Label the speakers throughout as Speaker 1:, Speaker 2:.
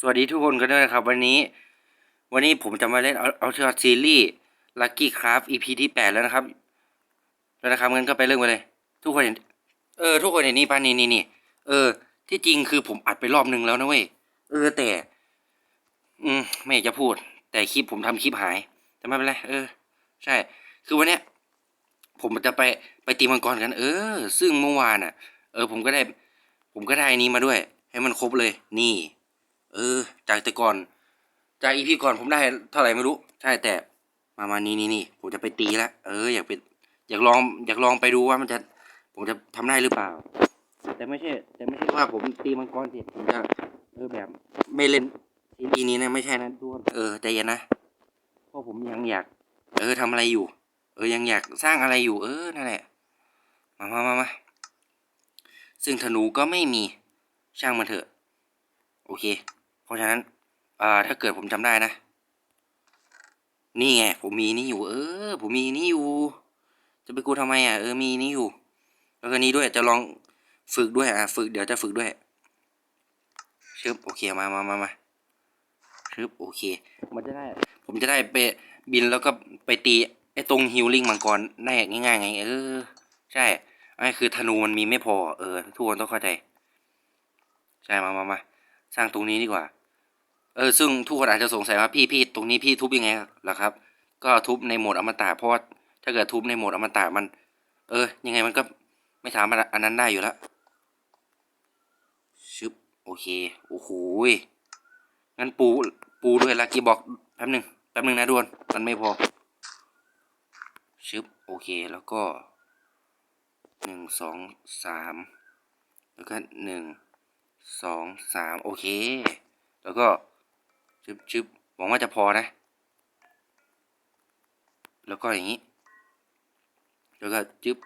Speaker 1: สวัสดีทุกคนกันด้วยนะครับ วันนี้ วันนี้ผมจะมาเล่นเอาเทอร์ซีรีส์ลัคกี้คราฟ EP ที่แปดแล้วนะครับ แล้วนะครับงั้นก็ไปเริ่มกันเลย ทุกคนเห็นเออ ทุกคนเห็นนี่ป่ะนี่นี่นี่เออ ที่จริงคือผมอัดไปรอบนึงแล้วนะเว้ยเออแต่ อืมไม่อยากจะพูด แต่คลิปผมทำคลิปหาย แต่ไม่เป็นไรเออ ใช่ คือวันเนี้ย ผมจะไปไปตีมังกรกัน เออ ซึ่งเมื่อวานอะ เออ ผมก็ได้ ผมก็ได้นนี้มาด้วย ให้มันครบเลย นี่ เออ จากแต่ก่อน จากอีพีก่อนผมได้เท่าไหร่ไม่รู้ ใช่แต่มามานี่นี่นี่ผมจะไปตีแล้วเอออยากไปอยากลองอยากลองไปดูว่ามันจะ ผมจะทำได้หรือเปล่า แต่ไม่ใช่ แต่ไม่ใช่ว่าผมตีมังกรเสร็จผมจะเออแบบ ไม่เล่นทีนีนี้นะไม่ใช่นะทุกคนเออใจเย็นนะเพราะผมยังอยาก เออทำอะไรอยู่ เออยังอยากสร้างอะไรอยู่ เออนั่นแหละมามามามาซึ่งธนูก็ไม่มีช่างมันเถอะ โอเค เพราะฉะนั้นถ้าเกิดผมจำได้นะ นี่ไงผมมีนี่อยู่ เออ ผมมีนี่อยู่ จะไปกูทำไมอะเออมีนี่อยู่ แล้วก็นี้ด้วยจะลองฝึกด้วยอะฝึกเดี๋ยวจะฝึกด้วยชึบโอเคมามามามาชึบโอเค มันจะได้ ผมจะได้ไปบินแล้วก็ไปตีไอ้ตรงฮิลลิ่งมังกรได้ง่ายๆไง เออ ใช่ไอ้คือธนูมันมีไม่พอ เออทุกคนต้องเข้าใจ ใช่มามามาสร้างตรงนี้ดีกว่า เออซึ่งทุกคนอาจจะสงสัยว่าพี่พี่ตรงนี้พี่ทุบยังไงล่ะครับ ก็ทุบในโหมดอมตะเพราะถ้าเกิดทุบในโหมดอมตะมัน เออ ยังไงมันก็ไม่สามารถอันนั้นได้อยู่แล้วชึบโอเคโอ้โหงั้นปูปูด้วยลักกี้บอกแป๊บหนึ่งแป๊บหนึ่งนะดวนมันไม่พอชึบโอเคแล้วก็หนึ่งสองสามแล้วก็หนึ่งสองสามโอเค แล้วก็ ชึบชึบหวังว่าจะพอนะ แล้วก็อย่างนี้ แล้วก็จึ๊บ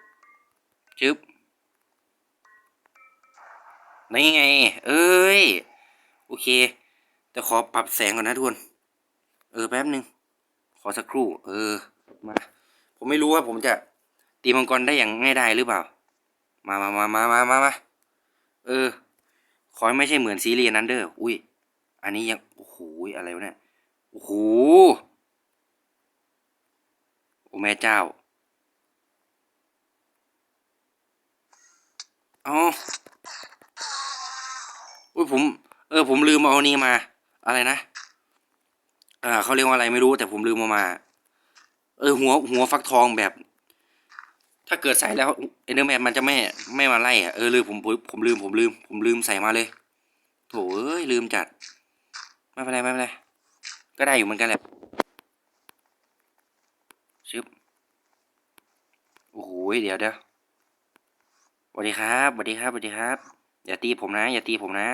Speaker 1: จึ๊บนี่ไง เอ้ย โอเค แต่ขอปรับแสงก่อนนะทุกคน เออ แป๊บหนึ่ง ขอสักครู่ เออ มา ผมไม่รู้ว่าผมจะตีมังกรได้อย่างง่ายได้หรือเปล่า มามามามามามามาเออ ขอไม่ใช่เหมือนซีรีส์นั้นเด้อ อุ้ย อันนี้ยัง โอ้โหอะไรวะเนี่ย โอ้โห โอ้แม่เจ้าอ๋ออุ้ยผม เออ ผมลืมเอานี่มา อะไรนะ อ่าเขาเรียกว่าอะไรไม่รู้แต่ผมลืมเอามา เออ หัว หัวฟักทองแบบ ถ้าเกิดใส่แล้วเอเดอร์แมนมันจะไม่ไม่มาไล่อะ เออลืมผมผมผมลืมผมลืม ผมลืมใส่มาเลย โถเอ้ยลืมจัด ไม่เป็นไรไม่เป็นไรก็ได้อยู่เหมือนกันแหละชึบโอ้โหเดี๋ยวเดี๋ยวสวัสดีครับสวัสดีครับสวัสดีครับ อย่าตีผมนะ อย่าตีผมนะ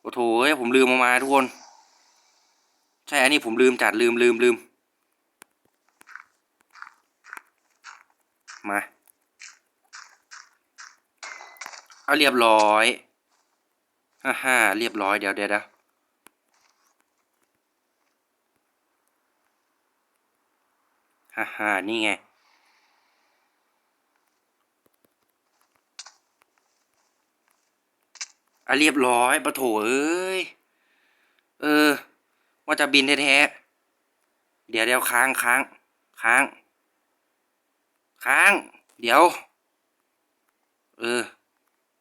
Speaker 1: โอ้โถผมลืมเอามาทุกคน ใช่อันนี้ผมลืมจัดลืมลืมลืมมา เอาเรียบร้อยฮ่าฮ่าเรียบร้อยเดี๋ยวเดี๋ยวเดี๋ยว ฮ่าฮ่านี่ไง อะเรียบร้อยปะโถเอ้ย เออ ว่าจะบินแท้ๆ เดี๋ยวเดี๋ยวค้างค้างค้าง ค้าง เดี๋ยว เออ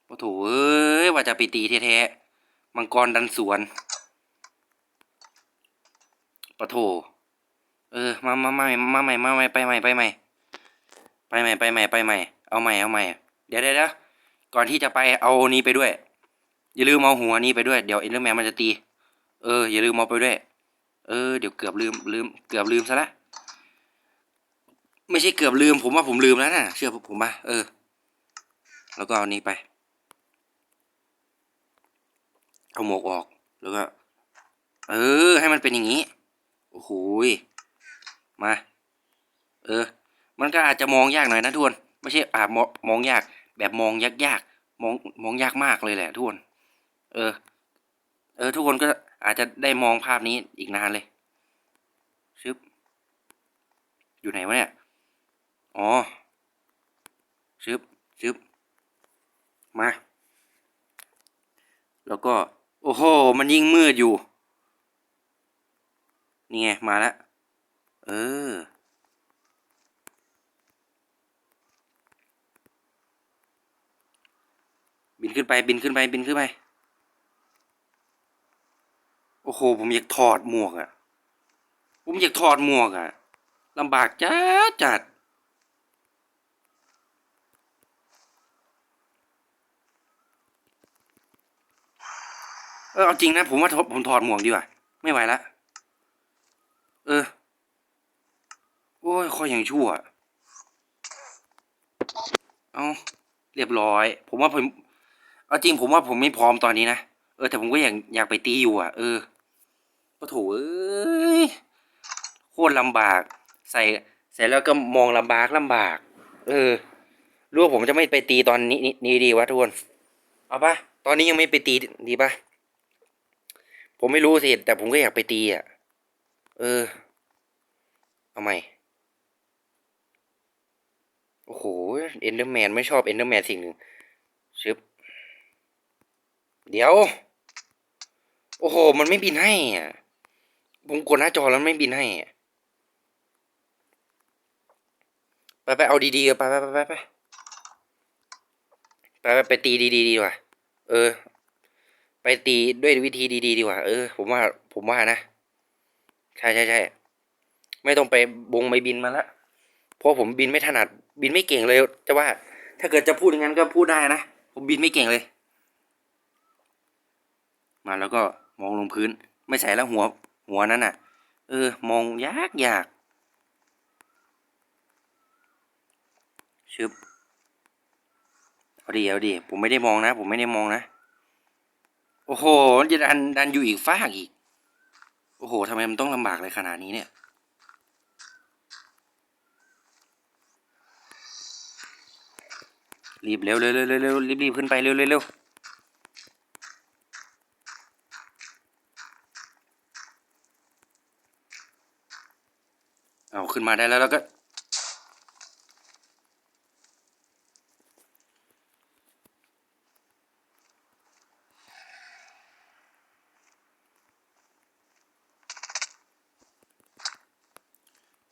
Speaker 1: ปะโถเอ้ย ว่าจะไปตีแท้ๆ มังกรดันสวนปะโถ เออมามามามาใหม่มาใหม่ไปใหม่ไปใหม่ไปใหม่ไปใหม่ไปใหม่เอาใหม่เอาใหม่เดี๋ยวเดี๋ยวเดี๋ยวก่อนที่จะไปเอานี้ไปด้วย อย่าลืมเอาหัวนี้ไปด้วยเดี๋ยวเอ็นเดอร์แมนมันจะตี เออ อย่าลืมเอาไปด้วย เออเดี๋ยวเกือบลืมลืมเกือบลืมซะละไม่ใช่เกือบลืมผมว่าผมลืมแล้วนะเชื่อผมป่ะเออ แล้วก็เอานี้ไป เอาหมวกออกแล้วก็ เออ ให้มันเป็นอย่างนี้โอ้โห มา เออ มันก็อาจจะมองยากหน่อยนะทุกคนไม่ใช่อาจมองมองยาก แบบมองยากยากๆมองมองยากมากเลยแหละทุกคนเออ เออ ทุกคนก็อาจจะได้มองภาพนี้อีกนานเลยชึบอยู่ไหนวะเนี่ยอ๋อชึบชึบมา แล้วก็ โอ้โห มันยิ่งมืดอยู่ นี่ไง มาแล้ว เออ บินขึ้นไปบินขึ้นไปบินขึ้นไป โอ้โห ผมอยากถอดหมวกอะ่ะ ผมอยากถอดหมวกอะ่ะลำบากจัดจัดเออเอาจริงนะ ผมว่าผมถอดหมวกดีกว่า ไม่ไหวและ เออ โอ้ย คอยอย่างชั่ว เอาเรียบร้อย ผมว่าผมเอาจริงผมว่าผมไม่พร้อมตอนนี้นะ เออแต่ผมก็อยากอยากไปตีอยู่อะ เออปะโถเอ้ยโคตรลำบาก ใส่ใส่แล้วก็มองลำบากลำบาก เออรู้ว่าผมจะไม่ไปตีตอนนี้นี้นี้ดีวะทุกคนเอาปะตอนนี้ยังไม่ไปตีดีปะผมไม่รู้สิแต่ผมก็อยากไปตีอะ เออ เอาใหม่ โอ้โห เอนเดอร์แมนไม่ชอบเอนเดอร์แมนสิ่งหนึ่งชึบ เดี๋ยว โอ้โห มันไม่บินให้อะผมกดหน้าจอแล้วไม่บินให้ไปไปเอาดีๆกันไปไปไปไปไปไปไปตีดีๆดีกว่า เออ ไปตีด้วยวิธีดีๆดีกว่า เออ ผมว่า ผมว่านะ ใช่ใช่ใช่ ไม่ต้องไปบงไปบินมาละ เพราะผมบินไม่ถนัดบินไม่เก่งเลยจะว่า ถ้าเกิดจะพูดอย่างนั้นก็พูดได้นะผมบินไม่เก่งเลย มาแล้วก็มองลงพื้น ไม่ใส่แล้วหัวหัวนั้นน่ะ เออ มองยากยากชึบเอาดีเอาดีผมไม่ได้มองนะ ผมไม่ได้มองนะ โอ้โหจะดันดันอยู่อีกฟากอีก โอ้โหทำไมมันต้องลำบากเลยขนาดนี้เนี่ย รีบเร็วเร็วเร็วเร็วเร็วรีบรีบขึ้นไปเร็วเร็วเร็วเอาขึ้นมาได้แล้วแล้วก็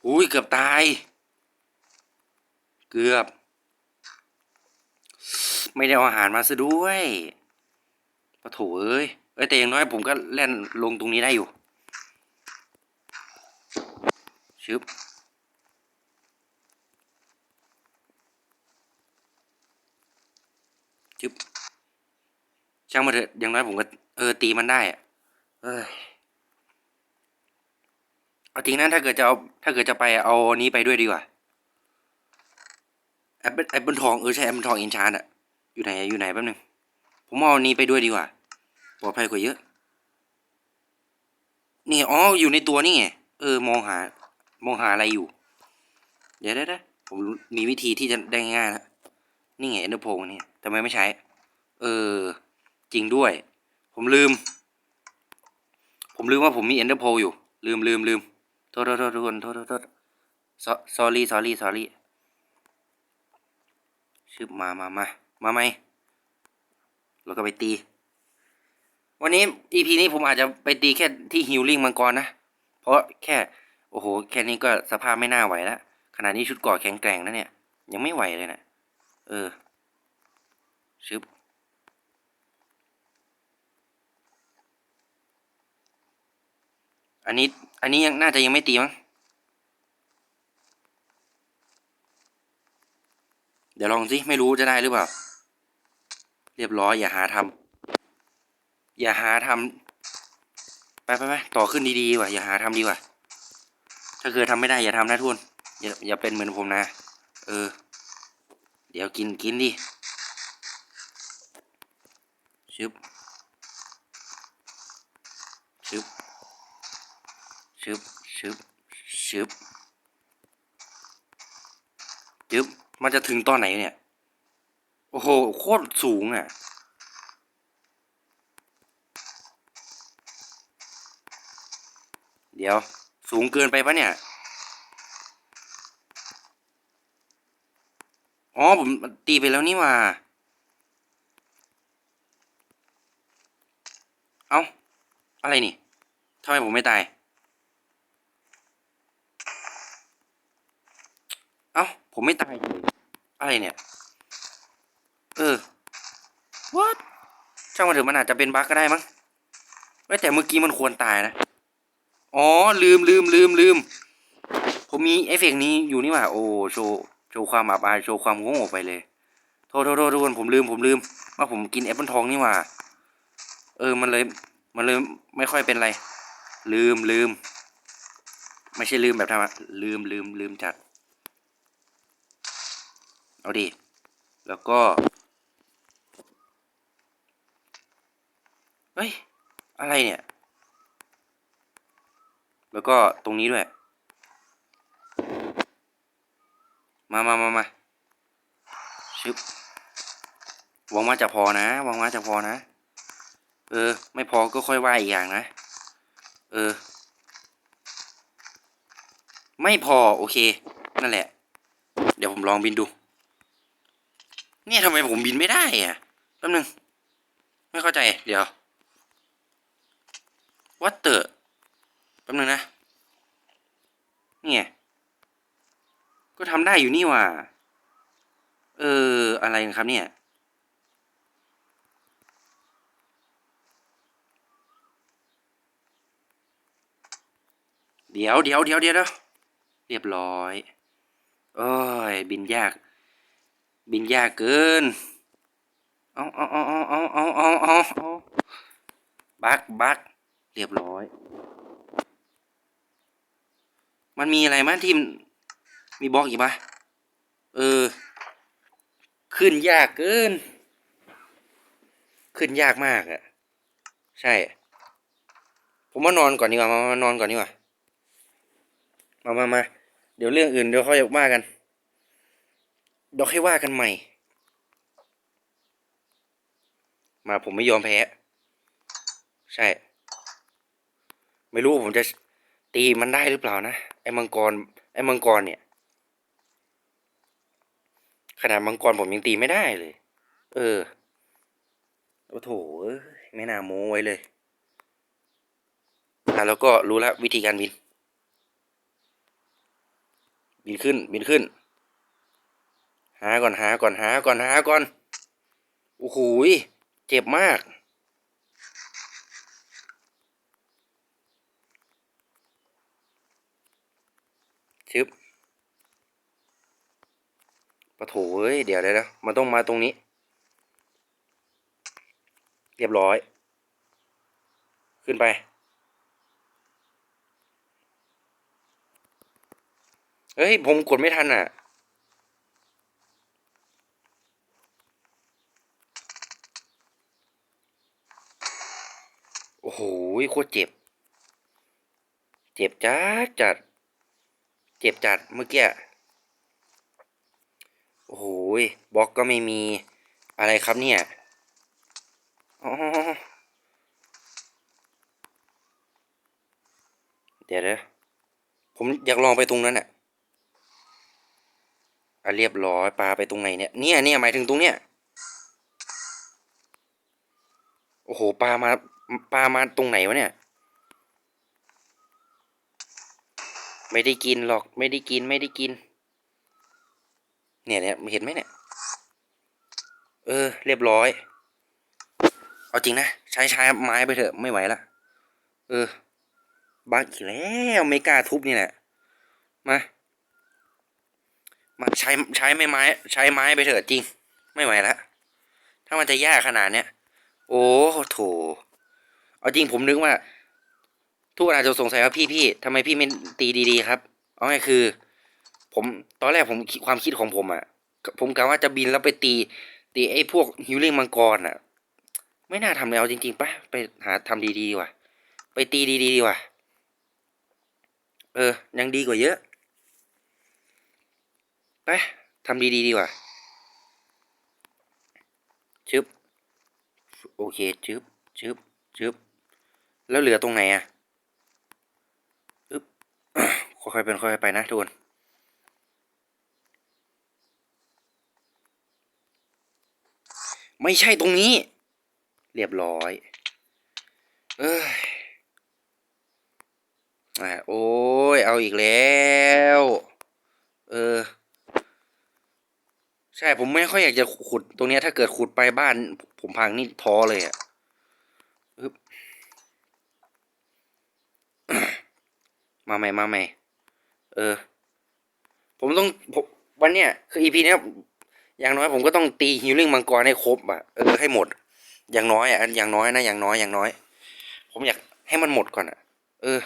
Speaker 1: อุ้ยเกือบตาย เกือบ ไม่ได้เอาอาหารมาซะด้วยปะโถเอ้ยเอ้ยแต่อย่างน้อยผมก็เล่นลงตรงนี้ได้อยู่ชึบชึบช่างมาเถอะอย่างน้อยผมก็เออตีมันได้อะเอ้ยเอาจริงนะถ้าเกิดจะเอาถ้าเกิดจะไปเอานี้ไปด้วยดีกว่าแอปเปิลแอปเปิลทองเออใช่แอปเปิลทองอินชานอะ อยู่ไหนอยู่ไหนแป๊บนึงผมเอาอันนี้ไปด้วยดีกว่าปลอดภัยกว่าเยอะ นี่อ๋ออยู่ในตัวนี่ไงเออมองหามองหาอะไรอยู่ เดี๋ยวเดี๋ยวเดี๋ยวผมมีวิธีที่จะได้ง่ายๆแล้วนี่ไงเอ็นเดอร์โพนี่ทำไมไม่ใช้ เออ จริงด้วย ผมลืม ผมลืมว่าผมมีเอ็นเดอร์โพอยู่ ลืมลืมลืมโทษโทษโทษทุกคนโทษโทษโทษ sorry sorry sorry ชื่อมามามา มาไหมเราก็ไปตี วันนี้ EP นี้ผมอาจจะไปตีแค่ที่ฮิลลิ่งมังกรนะ เพราะแค่ โอ้โห แค่นี้ก็สภาพไม่น่าไหวแล้ว ขนาดนี้ชุดก่อแข็งแกร่งนะเนี่ย ยังไม่ไหวเลยนะเออ ชึบอันนี้ อันนี้ยังน่าจะยังไม่ตีมั้ง เดี๋ยวลองสิ ไม่รู้จะได้หรือเปล่า เรียบร้อยอย่าหาทำอย่าหาทำไปไปไปต่อขึ้นดีๆว่ะอย่าหาทำดีกว่า ถ้าเกิดทำไม่ได้อย่าทำนะทุนอย่าอย่าเป็นเหมือนผมนะ เออ เดี๋ยวกินกินดิชึบชึบชึบชึบชึบจึ๊บมันจะถึงตอนไหนเนี่ย โอ้โห โคตรสูงอะ เดี๋ยว สูงเกินไปปะเนี่ย อ๋อ ผมตีไปแล้วนี่ว่าอะไรนี่ ทำไมผมไม่ตาย เอ้า ผมไม่ตายเลยอะไรเนี่ย เออ what ช่างมันเถอะมันอาจจะเป็นบั๊กก็ได้มั้งเอ้ยแต่เมื่อกี้มันควรตายนะ อ๋อ ลืมลืมลืมลืม ผมมีเอฟเฟกต์นี้อยู่นี่หว่า โอ้ โชว์ โชว์ความอับอาย โชว์ความโง่ออกไปเลย โทษโทษโทษทุกคนผมลืม ผมลืม ว่าผมกินแอปเปิลทองนี่หว่า เออ มันเลย มันเลยไม่ค่อยเป็นไร ลืมลืม ไม่ใช่ลืมแบบทำอะลืมลืมลืมจัด เอาดิ แล้วก็ ฮ้ย อะไรเนี่ย แล้วก็ตรงนี้ด้วย มามามามาชึบหวังว่าจะพอนะหวังว่าจะพอนะ เออ ไม่พอก็ค่อยว่าอีกอย่างนะ เออ ไม่พอ โอเค นั่นแหละ เดี๋ยวผมลองบินดู เนี่ยทำไมผมบินไม่ได้อะแป๊บนึง ไม่เข้าใจ เดี๋ยว วัตเตอร์แป๊บนึงนะนี่ไงก็ทำได้อยู่นี่ว่า เออ อะไรนะครับเนี่ย เดี๋ยวเดี๋ยวเดี๋ยวเดี๋ยวเรียบร้อย โอ้ย บินยาก บินยากเกิน เอาเอาเอาเอาเอาเอาเอาบักบัก เรียบร้อย มันมีอะไรมั้ยที่มีบล็อกอีกปะเออ ขึ้นยากเกิน ขึ้นยากมากอะใช่ ผมว่านอนก่อนดีกว่า มามานอนก่อนดีกว่า มามามาเดี๋ยวเรื่องอื่นเดี๋ยวค่อยว่ากัน เดี๋ยวค่อยว่ากันใหม่ มาผมไม่ยอมแพ้ ใช่ ไม่รู้ผมจะตีมันได้หรือเปล่านะ ไอ้มังกร ไอ้มังกรเนี่ย ขนาดมังกรผมยังตีไม่ได้เลย เออโอ้โถไม่น่าโม้ไว้เลยอะแล้วก็รู้แล้ววิธีการบิน บินขึ้น บินขึ้น หาก่อนหาก่อนหาก่อนหาก่อนโอ้โหเจ็บมาก ชึบปะโถเอ้ย เดี๋ยวเลยวเดี๋ยวมันต้องมาตรงนี้ เรียบร้อย ขึ้นไป เฮ้ย ผมกดไม่ทันอะ โอ้โห โคตรเจ็บ เจ็บจัดจัด เจ็บจัดเมื่อกี้ โอ้โหบล็อกก็ไม่มีอะไรครับเนี่ยอ๋อเดี๋ยวเดี๋ยวผมอยากลองไปตรงนั้นอะอะเรียบร้อยปลาไปตรงไหนเนี่ยเนี่ยเนี่ยหมายถึงตรงเนี้ยโอ้โหปลามาปลามาตรงไหนวะเนี่ย ไม่ได้กินหรอกไม่ได้กินไม่ได้กิน เนี่ยเนี่ยเห็นไหมเนี่ย เออ เรียบร้อย เอาจริงนะ ใช้ใช้ไม้ไปเถอะไม่ไหวละเออบักอีกแล้วไม่กล้าทุบนี่แหละมามาใช้ใช้ไม่ไม้ ใช้ไม้ไปเถอะจริง ไม่ไหวละถ้ามันจะยากขนาดเนี้ยโอ้โถเอาจริงผมนึกว่า ทุกคนอาจจะสงสัยว่าพี่พี่ทำไมพี่ไม่ตีดีๆครับ เอาไงคือ ผมตอนแรกผมความคิดของผมอะ่ะ ผมกะว่าจะบินแล้วไปตี ตีไอ้พวกฮิวลิ่งมังกรอะ ไม่น่าทำแล้วจริงๆปะไปหาทำดีๆดีกว่า ไปตีดีๆดีกว่า เออ ยังดีกว่าเยอะ ไปทำดีๆดีกว่าชึบ โอเคชึบชึบชึบแล้วเหลือตรงไหนอะ ค่อยๆเป็นค่อยๆไปนะทุกคนไม่ใช่ตรงนี้ เรียบร้อย เอ้ยโอ้ย เอาอีกแล้ว เออ ใช่ผมไม่ค่อยอยากจะขุดตรงนี้ถ้าเกิดขุดไปบ้าน ผมพังนี่ท้อเลยอะมาใหม่มาใหม่ เออ ผมต้องผมวันเนี้ยคืออีพีเนี้ยอย่างน้อยผมก็ต้องตีฮิลลิ่งมังกรให้ครบอะเออให้หมด อย่างน้อยอะอย่างน้อยนะอย่างน้อยอย่างน้อย ผมอยากให้มันหมดก่อนอะ เออ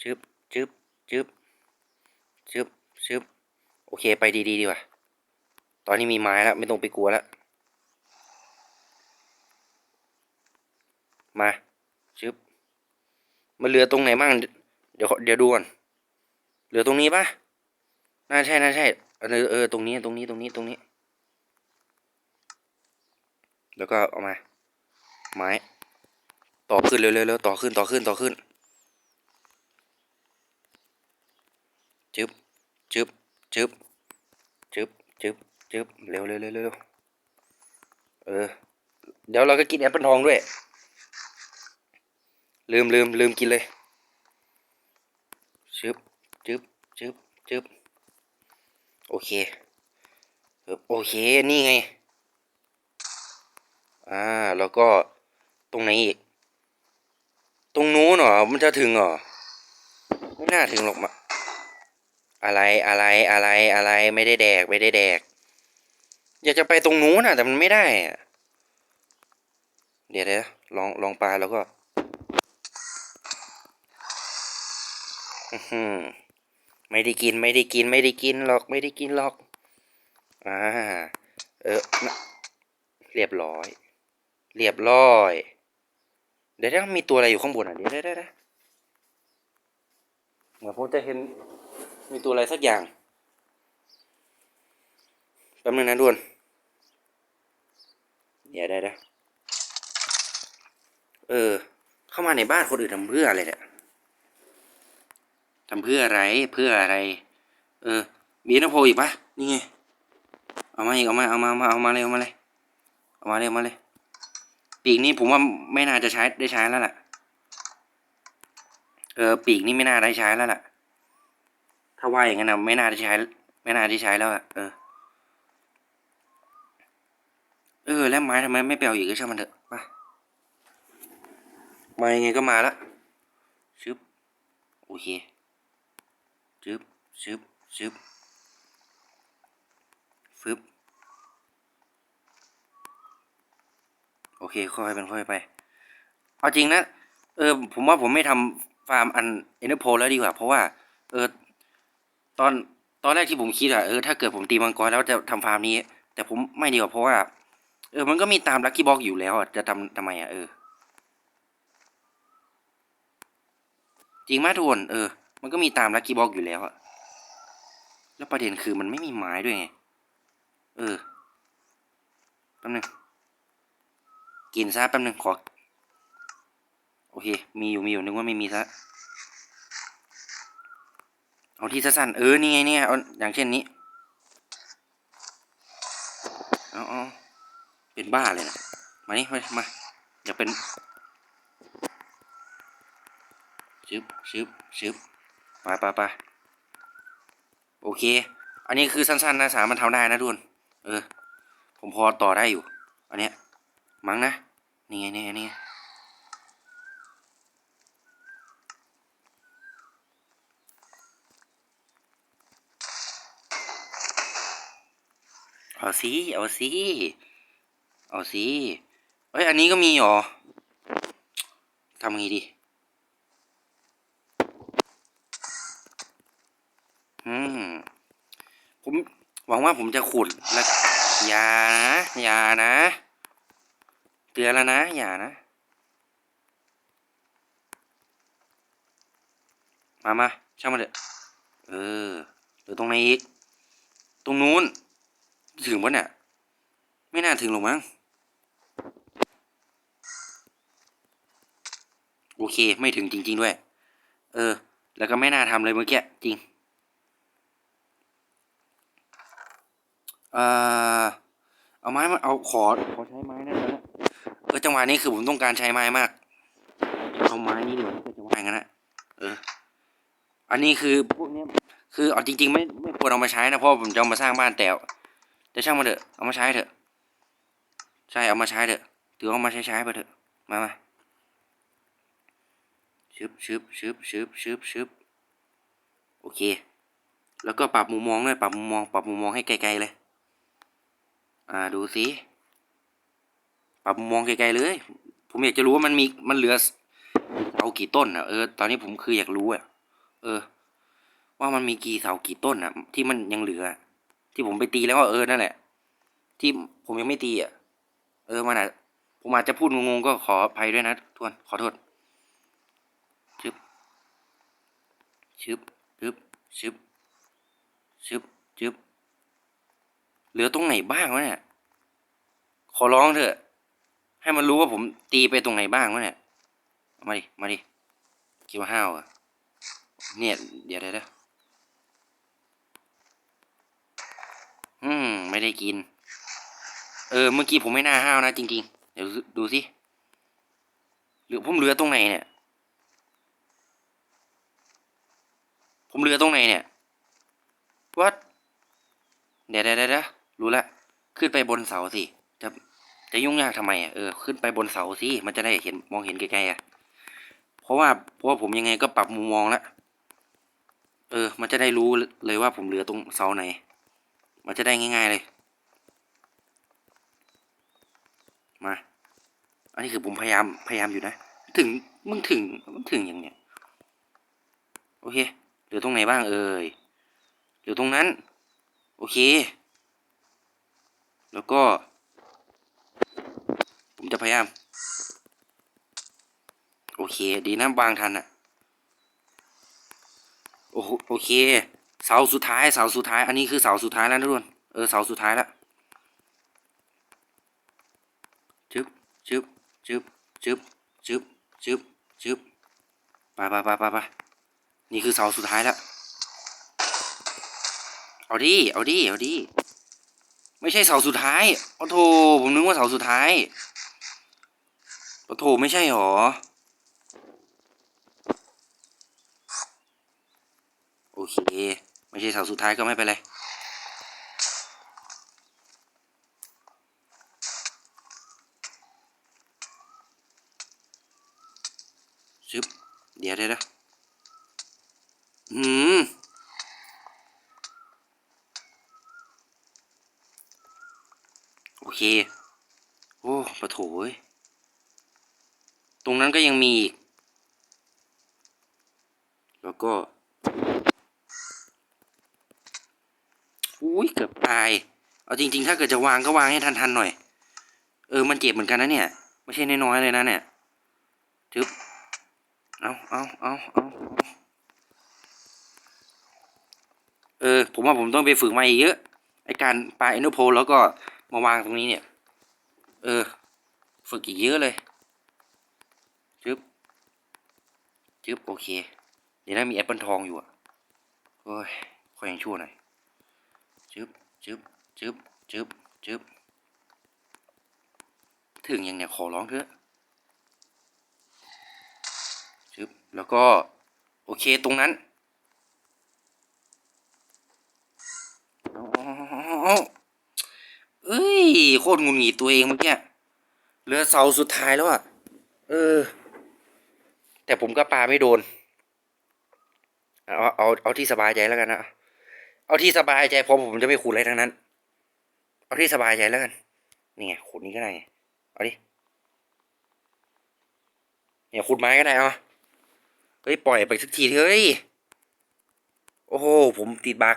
Speaker 1: ชึบชึบชึบชึบชึบโอเค ไปดีๆดีกว่าตอนนี้มีไม้แล้ว ไม่ต้องไปกลัวแล้วมาชึบมันเหลือตรงไหนบ้าง ดี๋ยวเดี๋ยวดูก่อนเหลือตรงนี้ปะน่าใช่น่าใช่เออเออตรงนี้ตรงนี้ตรงนี้ตรงนี้ แล้วก็เอามา ไม้ ต่อขึ้นเร็วๆเร็วต่อขึ้นต่อขึ้นต่อขึ้นจึ๊บจึ๊บจึ๊บจึ๊บจึ๊บจึ๊บเร็วเร็วเร็วเร็วเออ เดี๋ยวเราก็กินแอปเปิลทองด้วย ลืมลืมลืมกินเลยชึบ จึ๊บจึ๊บโอเคเออโอเค นี่ไง อ่า แล้วก็ตรงไหนอีก ตรงนู้นเหรอ มันจะถึงเหรอ ไม่น่าถึงหรอกมาอะไรอะไรอะไรอะไรไม่ได้แดกไม่ได้แดก อยากจะไปตรงนู้นน่ะ แต่มันไม่ได้อะเดี๋ยวเดี๋ยวลองลองปลาแล้วก็ อือ ไม่ได้กินไม่ได้กินไม่ได้กินหรอกไม่ได้กินหรอก อ่า เออนะเรียบร้อย เรียบร้อย เดี๋ยวเดี๋ยวมีตัวอะไรอยู่ข้างบนอะเดี๋ยวเดี๋ยวเดี๋ยวเหมือนผมจะเห็นมีตัวอะไรสักอย่างแป๊บนึงนะด่วนเดี๋ยวได้ได้เออ เข้ามาในบ้านคนอื่นทำเพื่ออะไรเนี่ย ทำเพื่ออะไรเพื่ออะไร เออ มีน้ำโพอีกปะนี่ไง เอามาอีกเอามาเอามาเอามาเอามาเลยเอามาเลยเอามาเลยเอามาเลยปีกนี้ผมว่าไม่น่าจะใช้ได้ใช้แล้วล่ะ เออปีกนี้ไม่น่าได้ใช้แล้วล่ะ ถ้าว่าอย่างนั้นนะไม่น่าได้ใช้ ไม่น่าได้ใช้แล้วอะเออ เออ แล้วไม้ทำไมไม่ไปเอาอีกก็ช่างมันเถอะไปมายังไงก็มาละชึบโอเค ชึบชึบชึบฟึบโอเคค่อยเป็นค่อยไป เอาจริงนะ เออ ผมว่าผมไม่ทำฟาร์มอันเอ็นอร์โพแล้วดีกว่า เพราะว่า เออ ตอนตอนแรกที่ผมคิดอะเออถ้าเกิดผมตีมังกรแล้วจะทำฟาร์มนี้ แต่ผมไม่ดีกว่าเพราะว่า เออ มันก็มีตามลัคกี้บ็อกอยู่แล้วอะจะทำทำไมอะเออ จริงไหมทุกคนเออ มันก็มีตามลัคกี้บ็อกอยู่แล้วอะแล้วประเด็นคือมันไม่มีไม้ด้วยไง เออ แป๊บนึง กินซะแป๊บนึงขอ โอเค มีอยู่มีอยู่นึกว่าไม่มีซะ เอาที่สั้นๆเออ นี่ไงเนี่ยเอาอย่างเช่นนี้ เอาเอาเป็นบ้าเลยนะ มานี่มามาอย่าเป็นชึบชึบชึบ ไปไปไปโอเค อันนี้คือสั้นๆนะสามมันทำได้นะทุนเออ ผมพอต่อได้อยู่ อันเนี้ยมั้งนะ นี่ไงนี่ไงนี่ไงเอาสิ เอาสิ เอาสิเอ้ย อันนี้ก็มีหรอ ทำไงดี อืม ผม หวังว่าผมจะขุดแล้วอย่านะอย่านะ เตือนแล้วนะ อย่านะ มามาช่างมันเถอะเออหรือตรงไหนอีก ตรงนู้น ถึงปะเนี่ย ไม่น่าถึงหรอกมั้ง โอเค ไม่ถึงจริง ๆ ด้วย เออ แล้วก็ไม่น่าทำเลยเมื่อกี้ จริง เอ่อเอาไม้มาเอาขอขอใช้ไม้ได้ไหมเออจังหวะนี้คือผมต้องการใช้ไม้มากเอาไม้นี่ดีกว่าก็จะว่าอย่างนั้นนะเออ อันนี้คือพวกเนี้ยคือเอาจริง ๆ ไม่ไม่ควรเอามาใช้นะเพราะผมจะเอามาสร้างบ้านแต่แต่ช่างมาเถอะเอามาใช้เถอะ ใช่เอามาใช้เถอะถือเอามาใช้ใช้ไปเถอะมามาชึบชึบชึบชึบชึบชึบโอเค แล้วก็ปรับมุมมองด้วยปรับมุมมอง ปรับมุมมองให้ไกลๆเลย อ่าดูสิปรับมุมองไกลๆเลย ผมอยากจะรู้ว่ามันมีมันเหลือเสากี่ต้นอะเออตอนนี้ผมคืออยากรู้อะ เออ ว่ามันมีกี่เสากี่ต้นอะ ที่มันยังเหลือ ที่ผมไปตีแล้วว่าเออนั่นแหละ ที่ผมยังไม่ตีอะ เออมันอะผมอาจจะพูดงงๆก็ขออภัยด้วยนะทวนขอโทษชึบชึบชึบชึบชึบชึบ เหลือตรงไหนบ้างวะเนี่ย ขอร้องเถอะ ให้มันรู้ว่าผมตีไปตรงไหนบ้างวะเนี่ย มาดิ มาดิ คิดว่าห้าวอะเนี่ย เดี๋ยวเดี๋ยวอืม ไม่ได้กิน เออ เมื่อกี้ผมไม่น่าห้าวนะจริง ๆ เดี๋ยวดูสิเหลือผมเหลือตรงไหนเนี่ย ผมเหลือตรงไหนเนี่ยวัดเดี๋ยวเดี๋ยวเดี๋ยว รู้ละขึ้นไปบนเสาสิ จะจะยุ่งยากทำไมอะเออขึ้นไปบนเสาสิมันจะได้เห็นมองเห็นไกลๆอะเพราะว่าเพราะว่าผมยังไงก็ปรับมุมมองแล้วเออ มันจะได้รู้เลยว่าผมเหลือตรงเสาไหน มันจะได้ง่าย ๆเลย มา อันนี้คือผมพยายามพยายามอยู่นะ ถึงมึงถึงมึงถึงอย่างเนี้ยโอเคเหลือตรงไหนบ้างเอ่ยเหลือตรงนั้น โอเค แล้วก็ ผมจะพยายาม โอเค ดีนะวางทันอะโอ้โหโอเค เสาสุดท้าย เสาสุดท้าย อันนี้คือเสาสุดท้ายแล้วนะทุกคน เออ เสาสุดท้ายแล้วจึ๊บจึ๊บจึ๊บจึ๊บจึ๊บจึ๊บจึ๊บไปไปไปไปไปนี่คือเสาสุดท้ายแล้ว เอาดิ เอาดิ เอาดิ ไม่ใช่เสาสุดท้ายโอ้โถผมนึกว่าเสาสุดท้ายโอ้โถไม่ใช่หรอ โอเค ไม่ใช่เสาสุดท้ายก็ไม่เป็นไรชึบเดี๋ยวเดี๋ยวเดี๋ยวอืม โอเค โอ้ปะโถเอ้ยตรงนั้นก็ ยังมีอีก แล้วก็ อุ้ยเกือบตาย เอาจริง ๆ ถ้าเกิดจะวางก็วางให้ทันๆหน่อย เออ มันเจ็บเหมือนกันนะเนี่ย ไม่ใช่น้อยๆเลยนะเนี่ยจึ๊บเอาเอาเอาเอาเออ ผมว่าผมต้องไปฝึกมาอีกเยอะ ไอการปลาเอโนโพลแล้วก็มาวางตรงนี้เนี่ย เออ ฝึกอีกเยอะเลยจึ๊บ จึ๊บโอเค เดี๋ยวน่ามีแอปเปิลทองอยู่อะโอ้ยขอยังชั่วหน่อยจึ๊บจึ๊บจึ๊บจึ๊บจึ๊บถึงยังเนี่ยขอร้องเถอะชึบแล้วก็ โอเคตรงนั้นเอ้ย โคตรงุนหงิดตัวเองเมื่อกี้เหลือเสาสุดท้ายแล้วอะ เออ แต่ผมก็ปาไม่โดน เอาเอาเอาที่สบายใจแล้วกันนะเอาที่สบายใจเพราะผมจะไม่ขุดอะไรทั้งนั้น เอาที่สบายใจแล้วกันนี่ไงขุดนี้ก็ได้ไงเอาดิเนี่ยขุดไม้ก็ได้เอาเฮ้ยปล่อยไปสักทีเถอะเฮ้ยโอ้โหผมติดบัก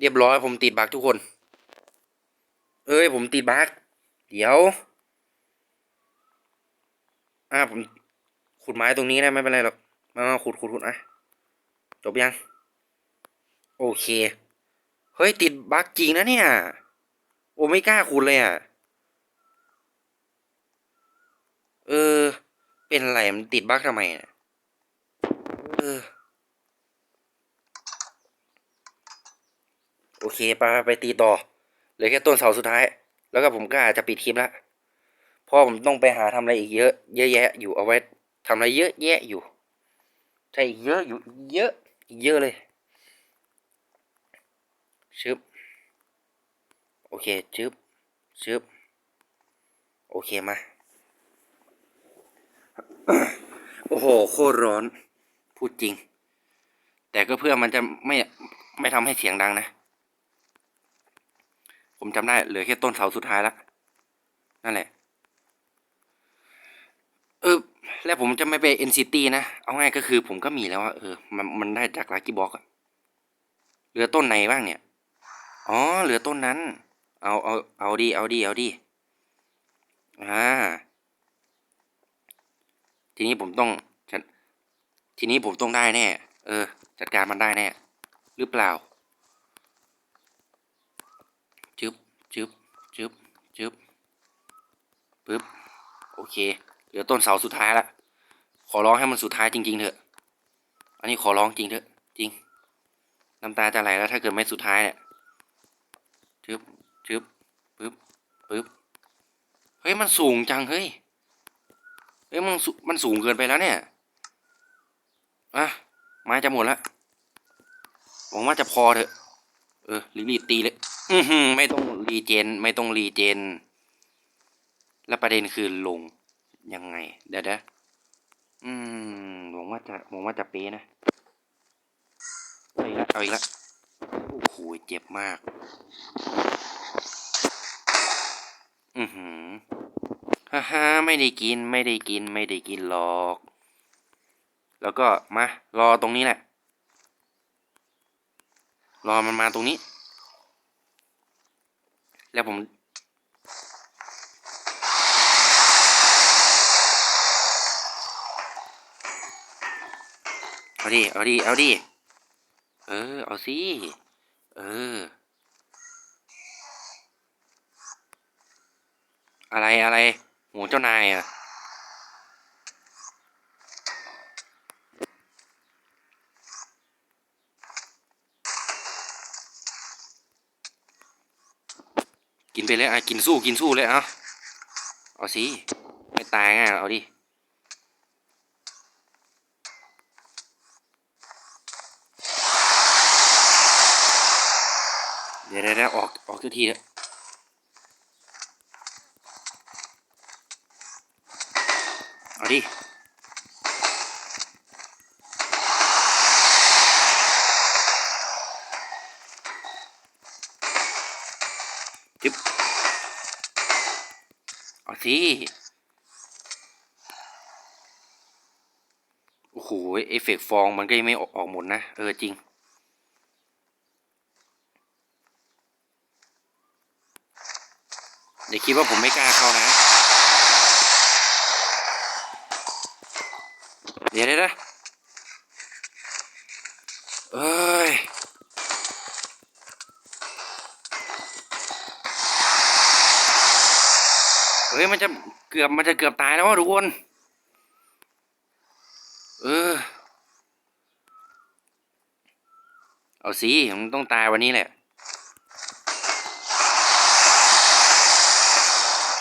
Speaker 1: เรียบร้อยผมติดบักทุกคน เอ้ยผมติดบักเดี๋ยว อ่าผมขุดไม้ตรงนี้ได้ไม่เป็นไรหรอกมามาขุดขุดขุดอะจบยัง โอเค เฮ้ย ติดบักจริงนะเนี่ย โอไม่กล้าขุดเลยอะ เออ เป็นไรมันติดบั๊กทำไมอะเออโอเคไปไปตีต่อเหลือแค่ต้นเสาสุดท้าย แล้วก็ผมก็อาจจะปิดคลิปละ เพราะผมต้องไปหาทำอะไรอีกเยอะ เยอะแยะอยู่เอาไว้ทำอะไรเยอะแยะอยู่ใช่อีกเยอะอยู่เยอะอีกเยอะเลยชึบโอเคชึบชึบโอเคมาโอ้โหโคตรร้อนพูดจริง แต่ก็เพื่อมันจะไม่ไม่ทำให้เสียงดังนะ ผมจำได้เหลือแค่ต้นเสาสุดท้ายละนั่นแหละ เออ แล้วผมจะไม่ไป NCT นะ เอาง่ายก็คือผมก็มีแล้วอะเออ มันมันได้จากลักกี้บ็อกอะเหลือต้นไหนบ้างเนี่ย อ๋อ เหลือต้นนั้น เอาเอาเอาดีเอาดีเอาดีอ่า ทีนี้ผมต้องจัดทีนี้ผมต้องได้แน่ เออ จัดการมันได้แน่ หรือเปล่า จึ๊บจึ๊บจึ๊บจึ๊บปึ๊บ โอเค เหลือต้นเสาสุดท้ายละ ขอร้องให้มันสุดท้ายจริง ๆ เถอะ อันนี้ขอร้องจริงเถอะ จริง น้ำตาจะไหลแล้วถ้าเกิดไม่สุดท้ายเนี่ยจึ๊บจึ๊บปึ๊บปึ๊บ เฮ้ยมันสูงจังเฮ้ย เฮ้ยมันสูมันสูงเกินไปแล้วเนี่ยอะไม้จะหมดละหวังว่าจะพอเถอะ เออรีบๆตีเลยอือหือไม่ต้องรีเจน ไม่ต้องรีเจน แล้วประเด็นคือลง ยังไง เดี๋ยวเดี๋ยวอืมหวังว่าจะหวังว่าจะเป๊ะนะเอาอีกล้วเอาอีกล้วโอ้โหเจ็บมาก อือหือฮ่าฮ่าไม่ได้กินไม่ได้กินไม่ได้กินหรอก แล้วก็มารอตรงนี้แหละ รอมันมาตรงนี้ แล้วผม เอาดิ เอาดิ เอาดิ เออ เอาสิ เออ อะไรอะไรหมูเจ้านายอะกินไปเลยอะกินสู้กินสู้เลยเอาเอาสิ ไม่ตายง่ายเอาดิยวเดี๋ยวเดี๋ยวออ กออกทีเอะเอาดิจึ๊บเอาสิโอ้โห เอฟเฟกต์ฟองมันก็ยังไม่ออกออกหมดนะ เออ จริง อย่าคิดว่าผมไม่กล้าเข้านะ เดี๋ยวเดี๋ยวนะเอ้ยเฮ้ยมันจะเกือบมันจะเกือบตายแล้วว่ะทุกคน เออ เอาสิมันต้องตายวันนี้แหละ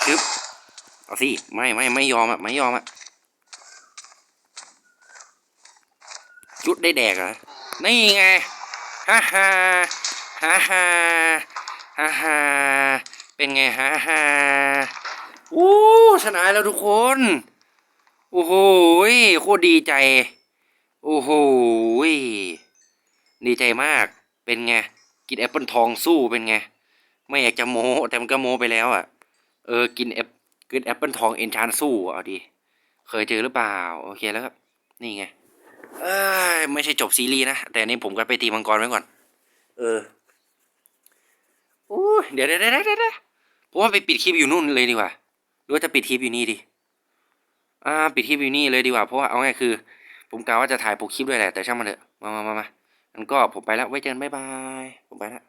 Speaker 1: ชึบ เอาสิ ไม่ไม่ไม่ยอมอะ ไม่ยอมอะ จุดได้แดกเหรอ นี่ไง ฮ่าฮ่าฮ่าฮ่าฮ่าฮ่าเป็นไงฮ่าฮ่าอู้ชนะแล้วทุกคน โอ้โหยโคตรดีใจ โอ้โหยดีใจมาก เป็นไง กินแอปเปิลทองสู้เป็นไง ไม่อยากจะโม้แต่มันก็โม้ไปแล้วอะ เออ กินแอป กินแอปเปิลทองเอนชานสู้เอาดิเคยเจอหรือเปล่า โอเคแล้วครับ นี่ไง เอ้ยไม่ใช่จบซีรีส์นะ แต่นี้ผมก็ไปตีมังกรไว้ก่อน เออโอ้ยเดี๋ยวเดี๋ยวเดี๋ยวเดี๋ยวผมว่าไปปิดคลิปอยู่นู่นเลยดีกว่าหรือว่าจะปิดคลิปอยู่นี่ดี อ่า ปิดคลิปอยู่นี่เลยดีกว่า เพราะว่าเอาง่ายคือ ผมกะว่าจะถ่ายปกคลิปด้วยแหละ แต่ช่างมันเถอะ มามามามางั้นก็ผมไปแล้ว ไว้เจอกันบ๊ายบาย ผมไปแล้ว